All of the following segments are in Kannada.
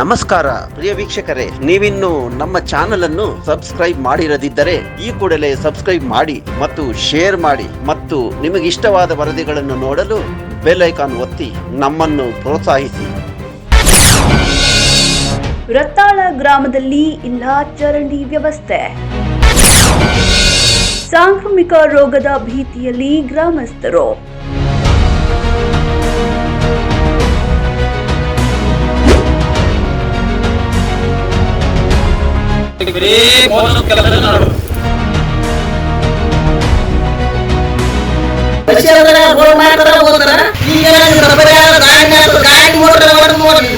ನಮಸ್ಕಾರ ಪ್ರಿಯ ವೀಕ್ಷಕರೇ, ನೀವಿನ್ನು ನಮ್ಮ ಚಾನೆಲ್ ಅನ್ನು ಸಬ್ಸ್ಕ್ರೈಬ್ ಮಾಡಿರದಿದ್ದರೆ ಈ ಕೂಡಲೇ ಸಬ್ಸ್ಕ್ರೈಬ್ ಮಾಡಿ ಮತ್ತು ಶೇರ್ ಮಾಡಿ ಮತ್ತು ನಿಮಗಿಷ್ಟವಾದ ವರದಿಗಳನ್ನು ನೋಡಲು ಬೆಲ್ ಐಕಾನ್ ಒತ್ತಿ ನಮ್ಮನ್ನು ಪ್ರೋತ್ಸಾಹಿಸಿ. ರತ್ತಾಳ ಗ್ರಾಮದಲ್ಲಿ ಇಲ್ಲ ಚರಂಡಿ ವ್ಯವಸ್ಥೆ. ಸಾಂಕ್ರಾಮಿಕ ರೋಗದ ಭೀತಿಯಲ್ಲಿ ಗ್ರಾಮಸ್ಥರು.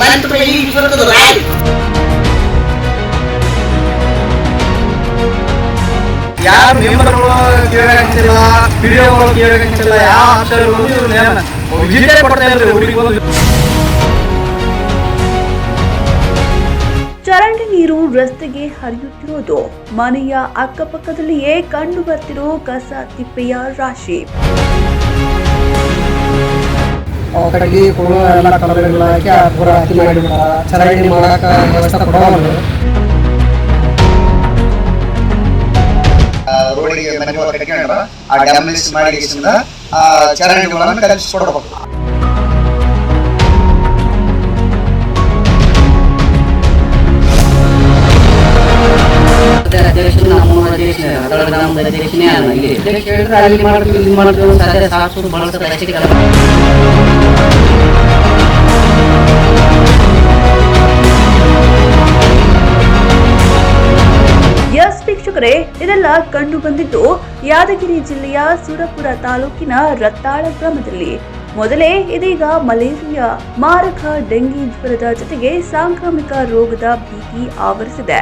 ಮಂತ್ ಈಗ ಬರ್ತದ ರಾಡಿ ಯಾವ ಮೆಂಬರ್ಗಳು ಕೇಳಂಗಿಲ್ಲ ವಿಡಿಯೋಗಳು ಕೇಳಂಗಿಲ್ಲ ಯಾವ ಅಕ್ಷರಗಳು ವಿಜಿಟೇ ಕೊಡ್ತಾ ಇಲ್ರಿ ಊರಿಗೆ ಚರಂಡಿ ನೀರು ರಸ್ತೆಗೆ ಹರಿಯುತ್ತಿರುವುದು. ಮನೆಯ ಅಕ್ಕಪಕ್ಕದಲ್ಲಿಯೇ ಕಂಡು ಬರ್ತಿರೋ ಕಸ ತಿಪ್ಪೆಯ ರಾಶಿ. ಕಡೆಗೆ ಕೊಡುವ ಎಲ್ಲ ಕಲರ್ಗಳ ಹಾಕಿ ಆ ಪೂರ ಅತಿ ಮಾಡಿಬಿಟ್ಟಾರ ಚರಂಡಿ ಮಾಡಾಕ ವ್ಯವಸ್ಥೆ ಕೊಡೋಲ್ಲ ರೋಡಿಗೆ ಮನೆಗಳ ಕಟ್ಕೊಂಡ್ರ ಆ ಡ್ಯಾಮೇಜ್ ಮಾಡಿ ಆ ಚರಂಡಿಗಳನ್ನು ಬಳಸೋದು ಅಷ್ಟೇ ಎಸ್ ವೀಕ್ಷಕರೇ, ಇದೆಲ್ಲ ಕಂಡು ಬಂದಿದ್ದು ಯಾದಗಿರಿ ಜಿಲ್ಲೆಯ ಸುರಪುರ ತಾಲೂಕಿನ ರತ್ತಾಳ ಗ್ರಾಮದಲ್ಲಿ. ಮೊದಲೇ ಇದೀಗ ಮಲೇರಿಯಾ, ಮಾರಕ ಡೆಂಗಿ ಜ್ವರದ ಜೊತೆಗೆ ಸಾಂಕ್ರಾಮಿಕ ರೋಗದ ಭೀತಿ ಆವರಿಸಿದೆ.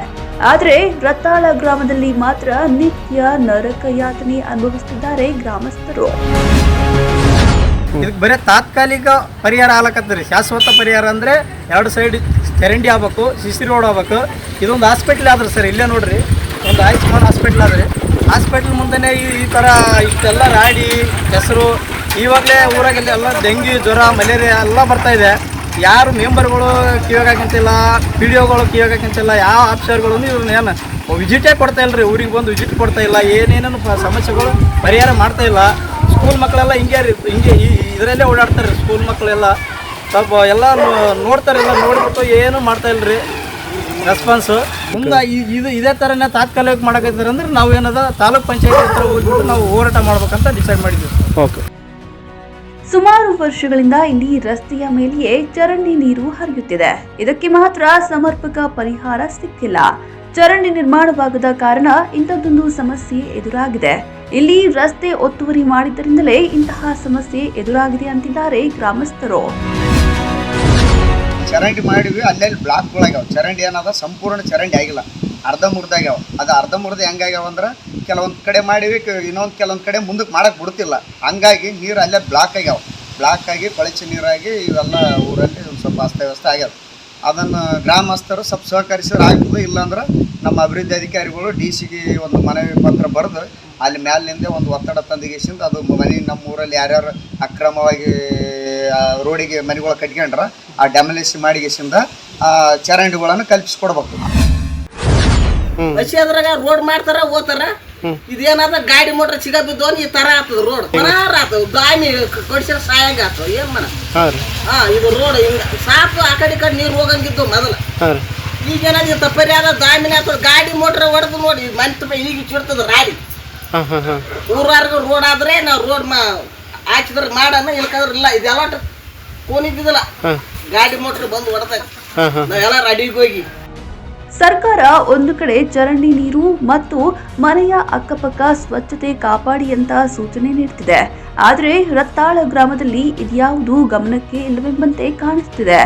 ಆದರೆ ರತ್ತಾಳ ಗ್ರಾಮದಲ್ಲಿ ಮಾತ್ರ ನಿತ್ಯ ನರಕ ಯಾತನೆ ಅನುಭವಿಸುತ್ತಿದ್ದಾರೆ ಗ್ರಾಮಸ್ಥರು. ಇದಕ್ಕೆ ಬರೀ ತಾತ್ಕಾಲಿಕ ಪರಿಹಾರ ಆಲಕತ್ತರಿ ಶಾಶ್ವತ ಪರಿಹಾರ ಅಂದರೆ ಎರಡು ಸೈಡ್ ಚರಂಡಿ ಆಗ್ಬೇಕು ಸಿಸಿ ರೋಡ್ ಆಗ್ಬೇಕು. ಇದೊಂದು ಹಾಸ್ಪಿಟ್ಲ್ ಆದ್ರೆ ಸರ್, ಇಲ್ಲೇ ನೋಡ್ರಿ. ಒಂದು ಆಯುಷ್ಮಾನ್ ಹಾಸ್ಪಿಟ್ಲ್ ಆದರೆ ಹಾಸ್ಪಿಟ್ಲ್ ಮುಂದೆನೇ ಈ ಈ ಥರ ಇಷ್ಟೆಲ್ಲ ರಾಡಿ ಹೆಸರು ಇವಾಗಲೇ ಊರಾಗೆಲ್ಲ ಎಲ್ಲ ಡೆಂಗ್ಯೂ, ಜ್ವರ, ಮಲೇರಿಯಾ ಎಲ್ಲ ಬರ್ತಾ ಇದೆ. ಯಾರು ಮೆಂಬರ್ಗಳು ಕಿವಾಗಂತಿಲ್ಲ ಪಿ ಡಿ ಒಗಳು ಕಿವಾಗಂತಿಲ್ಲ ಯಾವ ಆಫೀಸರ್ಗಳು ಇವ್ರನ್ನ ಏನು ವಿಸಿಟೇ ಕೊಡ್ತಾ ಇಲ್ರಿ, ಊರಿಗೆ ಬಂದು ವಿಸಿಟ್ ಕೊಡ್ತಾ ಇಲ್ಲ, ಏನೇನು ಸಮಸ್ಯೆಗಳು ಪರಿಹಾರ ಮಾಡ್ತಾ ಇಲ್ಲ. ಸ್ಕೂಲ್ ಮಕ್ಕಳೆಲ್ಲ ಹಿಂಗೆ ರೀ, ಹಿಂಗೆ ಈ ಇದರಲ್ಲೇ ಓಡಾಡ್ತಾರೆ ಸ್ಕೂಲ್ ಮಕ್ಕಳೆಲ್ಲ. ಸ್ವಲ್ಪ ಎಲ್ಲ ನೋಡ್ತಾರೆ, ಎಲ್ಲ ನೋಡ್ಬಿಟ್ಟು ಏನು ಮಾಡ್ತಾ ಇಲ್ಲ ರೀ ರೆಸ್ಪಾನ್ಸು ಮುಂದೆ ಇದು ಇದೇ ಥರನೇ ತಾತ್ಕಾಲಿಕ ಮಾಡಕತ್ತಾರೆ ಅಂದ್ರೆ ನಾವು ಏನದ ತಾಲೂಕ್ ಪಂಚಾಯತ್ ಹತ್ರ ಹೋಗ್ಬಿಟ್ಟು ನಾವು ಹೋರಾಟ ಮಾಡ್ಬೇಕಂತ ಡಿಸೈಡ್ ಮಾಡಿದ್ದೀವಿ. ಓಕೆ ಸುಮಾರು ವರ್ಷಗಳಿಂದ ಇಲ್ಲಿ ರಸ್ತೆಯ ಮೇಲೆಯೇ ಚರಂಡಿ ನೀರು ಹರಿಯುತ್ತಿದೆ. ಇದಕ್ಕೆ ಮಾತ್ರ ಸಮರ್ಪಕ ಪರಿಹಾರ ಸಿಕ್ಕಿಲ್ಲ. ಚರಂಡಿ ನಿರ್ಮಾಣವಾಗದ ಕಾರಣ ಇಂಥದ್ದೊಂದು ಸಮಸ್ಯೆ ಎದುರಾಗಿದೆ. ಇಲ್ಲಿ ರಸ್ತೆ ಒತ್ತುವರಿ ಮಾಡಿದ್ದರಿಂದಲೇ ಇಂತಹ ಸಮಸ್ಯೆ ಎದುರಾಗಿದೆ ಅಂತಿದ್ದಾರೆ ಗ್ರಾಮಸ್ಥರು. ಚರಂಡಿ ಮಾಡಿವಿ ಅಲ್ಲೆಲ್ಲಿ ಬ್ಲಾಕ್ಗಳಾಗ್ಯಾವ ಚರಂಡಿ ಏನದ, ಸಂಪೂರ್ಣ ಚರಂಡಿ ಆಗಿಲ್ಲ. ಅರ್ಧ ಮುರ್ದಾಗ್ಯಾವ ಅದು ಅರ್ಧ ಮುರ್ದ ಹೆಂಗಾಗ್ಯಾವ ಅಂದ್ರೆ ಕೆಲವೊಂದು ಕಡೆ ಮಾಡಿವಿ ಇನ್ನೊಂದು ಕೆಲವೊಂದು ಕಡೆ ಮುಂದಕ್ಕೆ ಮಾಡಕ್ಕೆ ಬಿಡ್ತಿಲ್ಲ. ಹಂಗಾಗಿ ನೀರು ಅಲ್ಲೇ ಬ್ಲಾಕ್ ಆಗ್ಯಾವ. ಬ್ಲಾಕ್ ಆಗಿ ಕೊಳಚೆ ನೀರಾಗಿ ಇವೆಲ್ಲ ಊರಲ್ಲಿ ಒಂದು ಸ್ವಲ್ಪ ಅಸ್ತವ್ಯಸ್ತ ಆಗ್ಯಾವ. ಅದನ್ನು ಗ್ರಾಮಸ್ಥರು ಸ್ವಲ್ಪ ಸಹಕರಿಸಿದ್ರೆ ಆಗ್ತದೆ ಇಲ್ಲಾಂದ್ರೆ ನಮ್ಮ ಅಭಿವೃದ್ಧಿ ಅಧಿಕಾರಿಗಳು ಡಿ ಸಿಗೆ ಒಂದು ಮನವಿ ಪತ್ರ ಬರೆದು ಅಲ್ಲಿ ಮ್ಯಾಲಿನಿಂದ ಒಂದು ಒತ್ತಡ ತಂದಿಗೆಸಿಂದ ಅದು ಮನೆ ನಮ್ಮ ಊರಲ್ಲಿ ಯಾರ್ಯಾರು ಅಕ್ರಮವಾಗಿ ರೋಡಿಗೆ ಮನೆಗಳು ಕಟ್ಕೊಂಡ್ರೆ ಆ ಡ್ಯಾಮಲೇಸಿ ಮಾಡಿಗೆಸಿಂದ ಆ ಚರಂಡಿಗಳನ್ನು ಕಲ್ಪಿಸ್ಕೊಡ್ಬೇಕು. ರೋಡ್ ಮಾಡ್ತಾರ ಹೋಗ್ತಾರ ಇದೇನಾದ ಗಾಡಿ ಮೋಟ್ರ್ ಸಿಗ ಬಿದ್ದು ಈ ತರ ಆತದ ರೋಡ್ ಬರಾರ ಆತದ ಗಾಮಿ ಕೊಡಿಸಿರ ಸಾಯಂಗ ಆತದ ಏನ್ ಮನ ಹಾ ಇದು ರೋಡ್ ಹಿಂಗ. ಸಾಕು ಆ ಕಡೆ ಕಡೆ ನೀರು ಹೋಗಂಗಿದ್ದು ಮೊದಲ. ಈಗ ಏನಾದ್ರು ತಪ್ಪರಿ ಆದ ದಾಮಿನ ಆತದ ಗಾಡಿ ಮೋಟ್ರ್ ಹೊಡೆದು ನೋಡಿ ಮಂತ್ ಈಗ ಚಿಡ್ತದ ರಾಡಿ ಊರಾರ್ಗ ರೋಡ್ ಆದ್ರೆ ನಾವು ರೋಡ್ ಮಾ ಹಾಕಿದ್ರೆ ಮಾಡಣ ಇಲ್ಕಂದ್ರೆ ಇಲ್ಲ. ಇದೆಲ್ಲ ಕೂನಿದ್ದಿಲ್ಲ ಗಾಡಿ ಮೋಟ್ರ್ ಬಂದು ಹೊಡೆದಾಗ ನಾವೆಲ್ಲ ರೆಡಿಗೆ ಹೋಗಿ. ಸರ್ಕಾರ ಒಂದು ಕಡೆ ಚರಂಡಿ ನೀರು ಮತ್ತು ಮನೆಯ ಅಕ್ಕಪಕ್ಕ ಸ್ವಚ್ಛತೆ ಕಾಪಾಡಿ ಅಂತ ಸೂಚನೆ ನೀಡುತ್ತಿದೆ ಆದರೆ ರತ್ತಾಳ ಗ್ರಾಮದಲ್ಲಿ ಇದ್ಯಾವುದೂ ಗಮನಕ್ಕೆ ಇಲ್ಲವೆಂಬಂತೆ ಕಾಣಿಸುತ್ತಿದೆ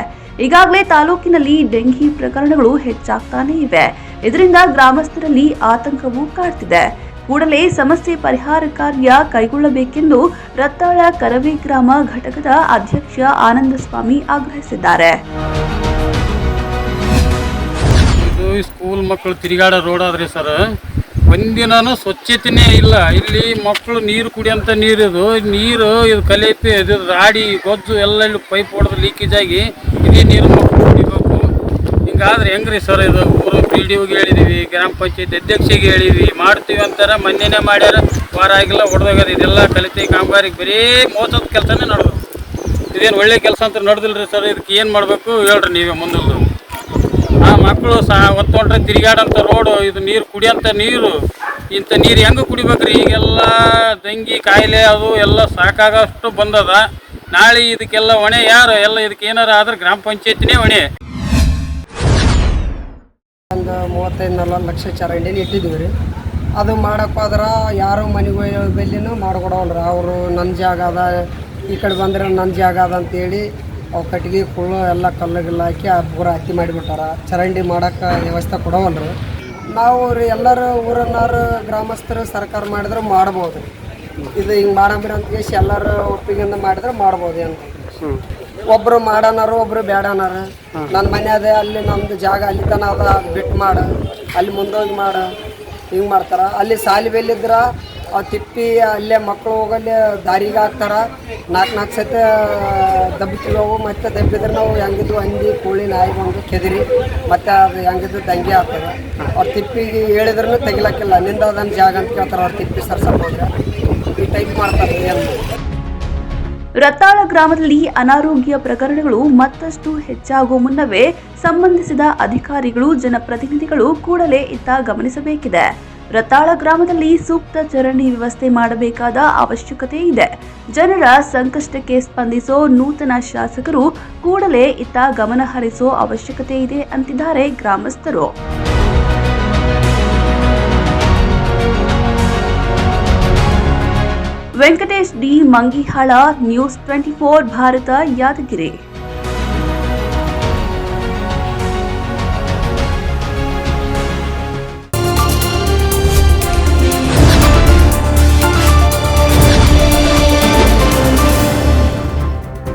ಈಗಾಗಲೇ ತಾಲೂಕಿನಲ್ಲಿ ಡೆಂಗಿ ಪ್ರಕರಣಗಳು ಹೆಚ್ಚಾಗ್ತಾನೇ ಇವೆ. ಇದರಿಂದ ಗ್ರಾಮಸ್ಥರಲ್ಲಿ ಆತಂಕವೂ ಕಾಡ್ತಿದೆ. ಕೂಡಲೇ ಸಮಸ್ಯೆ ಪರಿಹಾರ ಕಾರ್ಯ ಕೈಗೊಳ್ಳಬೇಕೆಂದು ರತ್ತಾಳ ಕರವೇ ಗ್ರಾಮ ಘಟಕದ ಅಧ್ಯಕ್ಷ ಆನಂದಸ್ವಾಮಿ ಆಗ್ರಹಿಸಿದ್ದಾರೆ. ಸ್ಕೂಲ್ ಮಕ್ಕಳು ತಿರುಗಾಡೋ ರೋಡ್ ಆದ್ರಿ ಸರ್ ಒಂದಿನೂ ಸ್ವಚ್ಛತೆನೇ ಇಲ್ಲ. ಇಲ್ಲಿ ಮಕ್ಕಳು ನೀರು ಕುಡಿಯೋಂಥ ನೀರು ಇದು. ನೀರು, ಇದು ಕಲೆಪಿ, ಇದು ರಾಡಿ, ಗೊಜ್ಜು ಎಲ್ಲ ಇಲ್ಲಿ ಪೈಪ್ ಹೊಡೆದು ಲೀಕೇಜ್ ಆಗಿ ಇದೇ ನೀರು ಮಕ್ಕಳು ಕುಡಿಬೇಕು. ಹಿಂಗಾದ್ರೆ ಹೆಂಗ್ರಿ ಸರ್ ಇದು? ಊರು ಪಿ ಡಿ ಒಗೆ ಹೇಳಿದೀವಿ, ಗ್ರಾಮ ಪಂಚಾಯತ್ ಅಧ್ಯಕ್ಷಗೆ ಹೇಳಿದ್ವಿ. ಮಾಡ್ತೀವಿ ಅಂತಾರೆ, ಮೊನ್ನೆನೇ ಮಾಡ್ಯಾರ. ವಾರ ಆಗಿಲ್ಲ, ಹೊಡೆದೋಗ್ಯದ. ಇದೆಲ್ಲ ಕಲಿತೆ, ಕಾಮಗಾರಿಗೆ ಬರೀ ಮೋಸದ ಕೆಲಸನೇ ನಡೆದು. ಇದೇನು ಒಳ್ಳೆ ಕೆಲಸ ಅಂತ ನಡೆದಿಲ್ರಿ ಸರ್ ಇದಕ್ಕೆ ಏನು ಮಾಡಬೇಕು? ಹೇಳ್ರಿ ನೀವೇ ಮುಂದಲ್ದು ಆ ಮಕ್ಕಳು ಸಹ ಹೊತ್ಕೊಂಡ್ರೆ ತಿರುಗಾಡಂಥ ರೋಡು ಇದು ನೀರು ಕುಡಿಯೋಂಥ ನೀರು. ಇಂಥ ನೀರು ಹೆಂಗೆ ಕುಡಿಬೇಕ್ರಿ? ಈಗೆಲ್ಲ ದಂಗಿ, ಕಾಯಿಲೆ ಅದು ಎಲ್ಲ ಸಾಕಾಗಷ್ಟು ಬಂದದ. ನಾಳೆ ಇದಕ್ಕೆಲ್ಲ ಹೊಣೆ ಯಾರು? ಎಲ್ಲ ಇದಕ್ಕೆ ಏನಾರು ಆದ್ರೆ ಗ್ರಾಮ ಪಂಚಾಯತ್ನೇ ಹೊಣೆ. ಒಂದು ಮೂವತ್ತೈದು ನಲ್ವತ್ತು ಲಕ್ಷ ಚರಂಡಿನ ಇಟ್ಟಿದ್ದೀವಿ ರೀ. ಅದು ಮಾಡಕ್ಕೆ ಯಾರು ಮನೆಗೆ ಬೆಲ್ಲಿನೂ ಮಾಡ್ಕೊಡವಲ್ರಿ. ಅವರು ನನ್ನ ಜಾಗ ಅದ, ಈ ಕಡೆ ಬಂದ್ರೆ ನನ್ನ ಜಾಗ ಅದ ಅಂತೇಳಿ ಅವು ಕಟ್ಟಿಗೆ ಕುಳ್ಳು ಎಲ್ಲ ಕಲ್ಲುಗಿಲ್ಲ ಹಾಕಿ ಆ ಪೂರ ಹತ್ತಿ ಮಾಡಿಬಿಟ್ಟಾರ. ಚರಂಡಿ ಮಾಡೋಕೆ ವ್ಯವಸ್ಥೆ ಕೊಡೋವಲ್ರು. ನಾವು ರೀ ಎಲ್ಲರೂ ಊರನ್ನಾರು ಗ್ರಾಮಸ್ಥರು ಸರ್ಕಾರ ಮಾಡಿದ್ರೆ ಮಾಡ್ಬೋದು. ಇದು ಹಿಂಗೆ ಮಾಡಂಬ್ರಿ ಅಂತ ಕೇಸಿ ಎಲ್ಲರೂ ಒಪ್ಪಿಗೆಯಿಂದ ಮಾಡಿದ್ರೆ ಮಾಡ್ಬೋದು ಅಂತ ಒಬ್ಬರು ಮಾಡನಾರು ಒಬ್ಬರು ಬೇಡನಾರು. ನನ್ನ ಮನೆ ಅದೇ ಅಲ್ಲಿ ನಮ್ದು ಜಾಗ ಅಲ್ಲಿ ತನ ಅದ ಬಿಟ್ಟು ಮಾಡು. ಅಲ್ಲಿ ಮುಂದೋಗಿ ಮಾಡು. ಹಿಂಗೆ ಮಾಡ್ತಾರೆ. ಅಲ್ಲಿ ಸಾಲಿ ಬೆಲ್ಲಿದ್ರ ಆ ತಿಪ್ಪಿ ಅಲ್ಲೇ ಮಕ್ಕಳು ಹೋಗಲ್ಲಿ ದಾರಿಗೆ ಹಾಕ್ತಾರ. ನಾಲ್ಕು ನಾಲ್ಕು ಸತ ದಬ್ಬಿತಿವಿ ಹೋಗು ಮತ್ತೆ ದಬ್ಬಿದ್ರೆ ನಾವು ಹೆಂಗಿದ್ವು ಹಂದಿ, ಕೋಳಿ, ನಾಯಿ ಬಂದು ಕೆದಿರಿ, ಮತ್ತು ಅದು ಹೆಂಗಿದ್ದು ದಂಗೆ ಆಗ್ತದೆ. ಅವ್ರು ತಿಪ್ಪಿಗೆ ಹೇಳಿದ್ರೂ ತೆಗಿಲಕ್ಕಿಲ್ಲ. ನಿಂದ ಅದನ್ನು ಜಾಗ ಅಂತ ಕೇಳ್ತಾರೆ, ಅವ್ರು ತಿಪ್ಪಿ ಸರ್ಸಕ್ಕೆ ಈ ಟೈಪ್ ಮಾಡ್ತಾರೆ ಏನು ರತ್ತಾಳ ಗ್ರಾಮದಲ್ಲಿ ಅನಾರೋಗ್ಯ ಪ್ರಕರಣಗಳು ಮತ್ತಷ್ಟು ಹೆಚ್ಚಾಗುವ ಮುನ್ನವೇ ಸಂಬಂಧಿಸಿದ ಅಧಿಕಾರಿಗಳು, ಜನಪ್ರತಿನಿಧಿಗಳು ಕೂಡಲೇ ಇತ್ತ ಗಮನಿಸಬೇಕಿದೆ. ರತ್ತಾಳ ಗ್ರಾಮದಲ್ಲಿ ಸೂಕ್ತ ಚರಂಡಿ ವ್ಯವಸ್ಥೆ ಮಾಡಬೇಕಾದ ಅವಶ್ಯಕತೆ ಇದೆ. ಜನರ ಸಂಕಷ್ಟಕ್ಕೆ ಸ್ಪಂದಿಸೋ ನೂತನ ಶಾಸಕರು ಕೂಡಲೇ ಇತ್ತ ಗಮನ ಹರಿಸೋ ಅವಶ್ಯಕತೆ ಇದೆ ಅಂತಿದ್ದಾರೆ ಗ್ರಾಮಸ್ಥರು. Venkatesh D Mangihal, news twenty four, Bharat Yadgir.